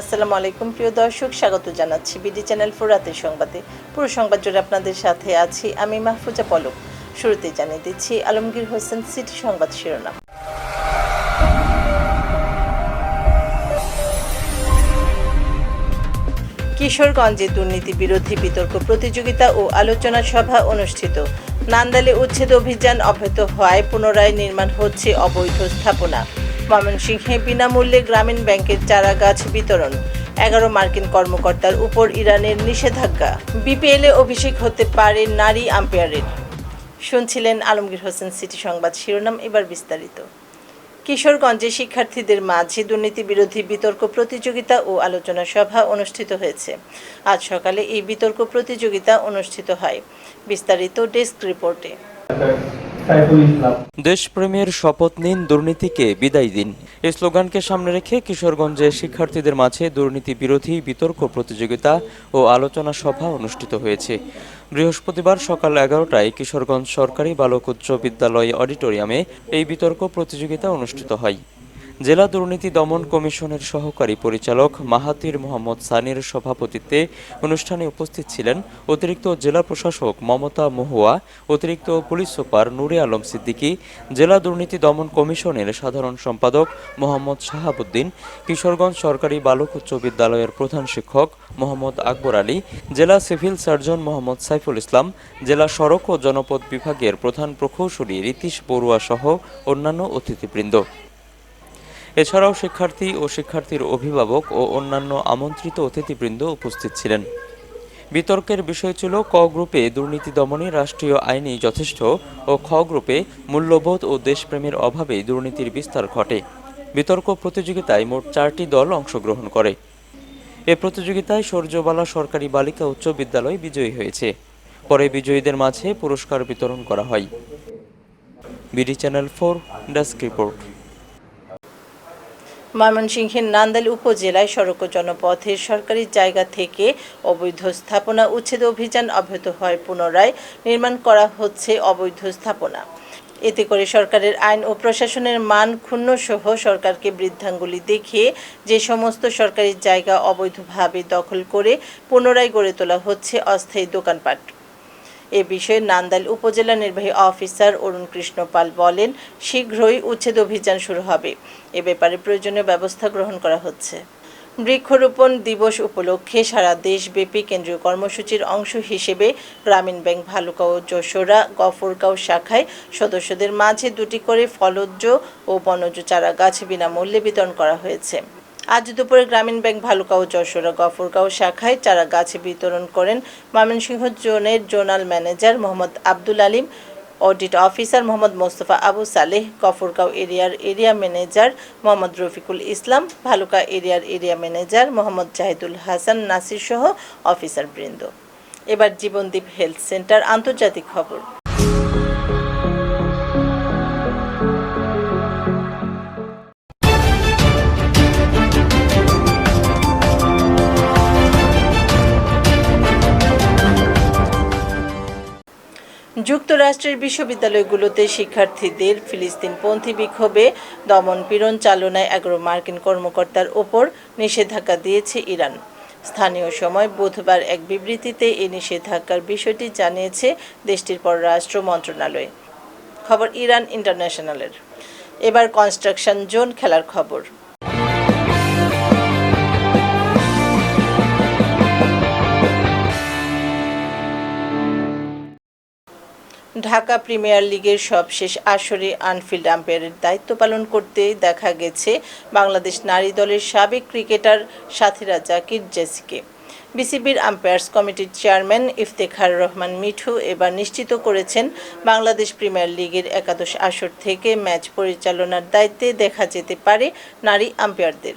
আসসালামু আলাইকুম, প্রিয় দর্শক, স্বাগত জানাচ্ছি বিডি চ্যানেল ফোর রাতের সংবাদে। পুরো সংবাদ জুড়ে আপনাদের সাথে আছি আমি মাহফুজা পলক। শুরুতে জানিয়ে দিচ্ছি, আলমগীর হোসেন সিটি সংবাদ শিরোনাম। কিশোরগঞ্জে দুর্নীতি বিরোধী বিতর্ক প্রতিযোগিতা ও আলোচনা সভা অনুষ্ঠিত। নান্দালে উচ্ছেদ অভিযান অব্যাহত হওয়ায় পুনরায় নির্মাণ হচ্ছে অবৈধ স্থাপনা। ময়মনসিংহে বিনামূল্যে গ্রামীণ ব্যাংকের চারা গাছ বিতরণ। এগারো মার্কিন কর্মকর্তার উপর ইরানের নিষেধাজ্ঞা। বিপিএলে অভিষেক হতে পারে নারী আম্পায়ারের। শুনছিলেন আলমগীর হোসেন সিটি সংবাদ শিরোনাম, এবার বিস্তারিত। কিশোরগঞ্জে শিক্ষার্থীদের মাঝে দুর্নীতি বিরোধী বিতর্ক প্রতিযোগিতা ও আলোচনা সভা অনুষ্ঠিত হয়েছে। আজ সকালে এই বিতর্ক প্রতিযোগিতা অনুষ্ঠিত হয়। বিস্তারিত ডেস্ক রিপোর্টে। দেশপ্রেমের শপথ নিন দুর্নীতিকে, বিদায় দিন। এই স্লোগানকে সামনে রেখে কিশোরগঞ্জে শিক্ষার্থীদের মাঝে দুর্নীতি বিরোধী বিতর্ক প্রতিযোগিতা ও আলোচনা সভা অনুষ্ঠিত হয়েছে। বৃহস্পতিবার সকাল এগারোটায় কিশোরগঞ্জ সরকারি বালক উচ্চ বিদ্যালয় অডিটোরিয়ামে এই বিতর্ক প্রতিযোগিতা অনুষ্ঠিত হয়। জেলা দুর্নীতি দমন কমিশনের সহকারী পরিচালক মাহাতির মোহাম্মদ সানির সভাপতিত্বে অনুষ্ঠানে উপস্থিত ছিলেন অতিরিক্ত জেলা প্রশাসক মমতা মহুয়া, অতিরিক্ত পুলিশ সুপার নুরে আলম সিদ্দিকী, জেলা দুর্নীতি দমন কমিশনের সাধারণ সম্পাদক মোহাম্মদ শাহাবুদ্দিন, কিশোরগঞ্জ সরকারি বালক উচ্চ বিদ্যালয়ের প্রধান শিক্ষক মোহাম্মদ আকবর আলী, জেলা সিভিল সার্জন মোহাম্মদ সাইফুল ইসলাম, জেলা সড়ক ও জনপদ বিভাগের প্রধান প্রকৌশলী রীতিশ বড়ুয়া সহ অন্যান্য অতিথিবৃন্দ। এছাড়াও শিক্ষার্থী ও শিক্ষার্থীর অভিভাবক ও অন্যান্য আমন্ত্রিত অতিথিবৃন্দ উপস্থিত ছিলেন। বিতর্কের বিষয় ছিল ক গ্রুপে দুর্নীতি দমনে রাষ্ট্রীয় আইনি যথেষ্ট ও খ গ্রুপে মূল্যবোধ ও দেশপ্রেমের অভাবে দুর্নীতির বিস্তার ঘটে। বিতর্ক প্রতিযোগিতায় মোট চারটি দল অংশগ্রহণ করে। এ প্রতিযোগিতায় সূর্যবালা সরকারি বালিকা উচ্চ বিদ্যালয় বিজয়ী হয়েছে। পরে বিজয়ীদের মাঝে পুরস্কার বিতরণ করা হয়। BD channel four, desk report. ময়মনসিংহের নান্দাইল উপজেলায় সড়ক ও জনপথের সরকারি জায়গা থেকে অবৈধ স্থাপনা উচ্ছেদ অভিযান অব্যাহত হয় পুনরায়। নির্মাণ করা হচ্ছে অবৈধ স্থাপনা। এতে করে সরকারের আইন ও প্রশাসনের মান ক্ষুণ্ণ সহ সরকারকে বৃদ্ধাঙ্গুলি দেখিয়ে যে সমস্ত সরকারি জায়গা অবৈধভাবে দখল করে পুনরায় গড়ে তোলা হচ্ছে অস্থায়ী দোকানপাট। এ বিষয়ে নান্দাইল উপজেলা নির্বাহী অফিসার অরুণ কৃষ্ণ পাল বলেন, শীঘ্রই উচ্ছেদ অভিযান শুরু হবে। এ ব্যাপারে প্রয়োজনীয় ব্যবস্থা গ্রহণ করা হচ্ছে। বৃক্ষরোপণ দিবস উপলক্ষে সারা দেশব্যাপী কেন্দ্রীয় কর্মসূচির অংশ হিসেবে গ্রামীণ ব্যাংক ভালুকাও যশোরা, গফরগাঁও শাখায় সদস্যদের মাঝে দুটি করে ফলজ ও বনজ চারা গাছ বিনামূল্যে বিতরণ করা হয়েছে। আজ দুপুরে গ্রামীণ ব্যাংক ভালুকাও যশোরা গফরগাঁও শাখায় চারা গাছ বিতরণ করেন ময়মনসিংহ জোনের zonal manager Mohammad Abdul Alim, audit officer Mohammad Mostafa Abu Saleh, Gafargaon এরিয়ার এরিয়া ম্যানেজার মোহাম্মদ রফিকুল ইসলাম, ভালুকা এরিয়ার এরিয়া ম্যানেজার মোহাম্মদ জাহিদুল হাসান নাসির সহ অফিসার বৃন্দ এবার জীবনদীপ হেলথ সেন্টার আন্তর্জাতিক খবর। যুক্তরাষ্ট্রের বিশ্ববিদ্যালয়গুলোতে শিক্ষার্থীদের ফিলিস্তিনপন্থী বিক্ষোভে দমন পীড়ন চালনায় এগারো মার্কিন কর্মকর্তার ওপর নিষেধাজ্ঞা দিয়েছে ইরান। স্থানীয় সময় বুধবার এক বিবৃতিতে এই নিষেধাজ্ঞার বিষয়টি জানিয়েছে দেশটির পররাষ্ট্র মন্ত্রণালয়। খবর ইরান ইন্টারন্যাশনালের। এবার কনস্ট্রাকশন জোন খেলার খবর। ঢাকা প্রিমিয়ার লিগের সবশেষ আসরে আনফিল্ড আম্পায়ারের দায়িত্ব পালন করতে দেখা গেছে বাংলাদেশ নারী দলের সাবেক ক্রিকেটার সাথীরা জাকির জেসিকে। বিসিবির আম্পায়ার্স কমিটির চেয়ারম্যান ইফতেখার রহমান মিঠু এবার নিশ্চিত করেছেন বাংলাদেশ প্রিমিয়ার লিগের একাদশ আসর থেকে ম্যাচ পরিচালনার দায়িত্বে দেখা যেতে পারে নারী আম্পায়ারদের।